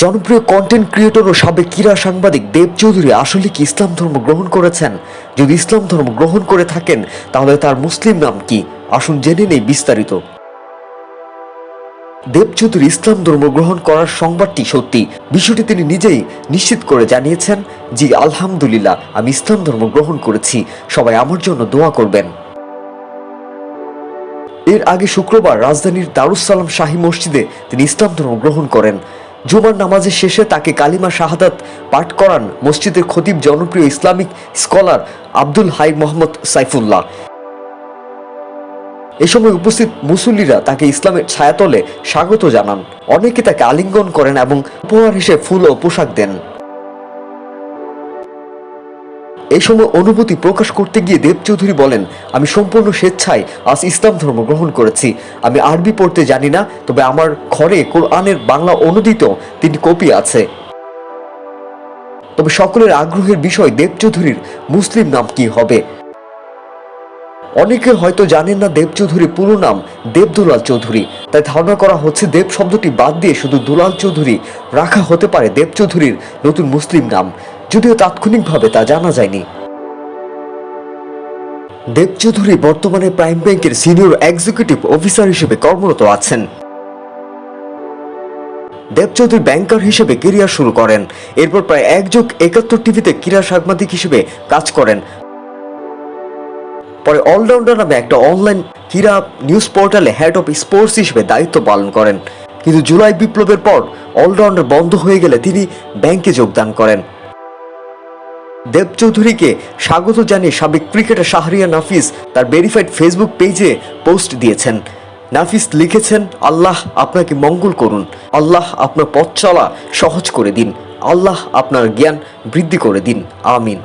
জনপ্রিয় content creator ও সাবেক ক্রীড়া সাংবাদিক দেব চৌধুরী আসলে কি ইসলাম ধর্ম গ্রহণ করেছেন? যদি ইসলাম ধর্ম গ্রহণ করে থাকেন, তাহলে তার মুসলিম নাম কি? আসুন জেনে নেই বিস্তারিত। দেব চৌধুরী ইসলাম ধর্ম গ্রহণ করার সংবাদটি সত্যি। বিষয়টি তিনি নিজেই নিশ্চিত করে জানিয়েছেন জি আলহামদুলিল্লাহ, আমি ইসলাম ধর্ম গ্রহণ করেছি। সবাই আমার জন্য দোয়া করবেন। এর আগে শুক্রবার রাজধানীর দারুসালাম শাহী মসজিদে তিনি ইসলাম ধর্ম গ্রহণ করেন। জুমার নামাজের শেষে তাকে কালিমা শাহাদাত পাঠ করান মসজিদের খতিব জনপ্রিয় ইসলামিক স্কলার আব্দুল হাই মোহাম্মদ সাইফুল্লাহ। এ সময় উপস্থিত মুসল্লিরা তাকে ইসলামের ছায়াতলে স্বাগত জানান। অনেকে তাকে আলিঙ্গন করেন এবং উপহার হিসেবে ফুল ও পোশাক দেন। এই সময় অনুভূতি প্রকাশ করতে গিয়ে দেব চৌধুরী বলেন, আমি সম্পূর্ণ স্বেচ্ছায় আজ ইসলাম ধর্ম গ্রহণ করেছি। আমি আরবি পড়তে জানি না, তবে আমার ঘরে কোরআনের বাংলা অনুদিত তিনটি কপি আছে। তবে সকলের আগ্রহের বিষয় দেব চৌধুরীর মুসলিম নাম কি হবে? অনেকে হয়তো জানেন না দেব চৌধুরী পুরো নাম দেব দুলাল চৌধুরী। তাই ধারণা করা হচ্ছে দেব শব্দটি বাদ দিয়ে শুধু দুলাল চৌধুরী রাখা হতে পারে দেব চৌধুরীর নতুন মুসলিম নাম। যদিও তাৎক্ষণিকভাবে তা জানা যায়নি। দেব চৌধুরী বর্তমানে প্রাইম ব্যাংকের সিনিয়র এক্সিকিউটিভ অফিসার হিসেবে কর্মরত আছেন। দেব চৌধুরী ব্যাংকার হিসেবে কেরিয়ার শুরু করেন। এরপর প্রায় এক যোগ একাত্তর টিভিতে ক্রীড়া সাংবাদিক হিসেবে কাজ করেন। পরে অলরাউন্ডার নামে একটা অনলাইন ক্রীড়া নিউজ পোর্টালে হেড অফ স্পোর্টস হিসেবে দায়িত্ব পালন করেন। কিন্তু জুলাই বিপ্লবের পর অলরাউন্ডার বন্ধ হয়ে গেলে তিনি ব্যাংকে যোগদান করেন। দেব চৌধুরীকে স্বাগত জানিয়ে সাবেক ক্রিকেটার শাহরিয়া নাফিস তার ভেরিফাইড ফেসবুক পেজে পোস্ট দিয়েছেন। নাফিস লিখেছেন, আল্লাহ আপনাকে মঙ্গল করুন। আল্লাহ আপনার পথ চলা সহজ করে দিন। আল্লাহ আপনার জ্ঞান বৃদ্ধি করে দিন। আমিন।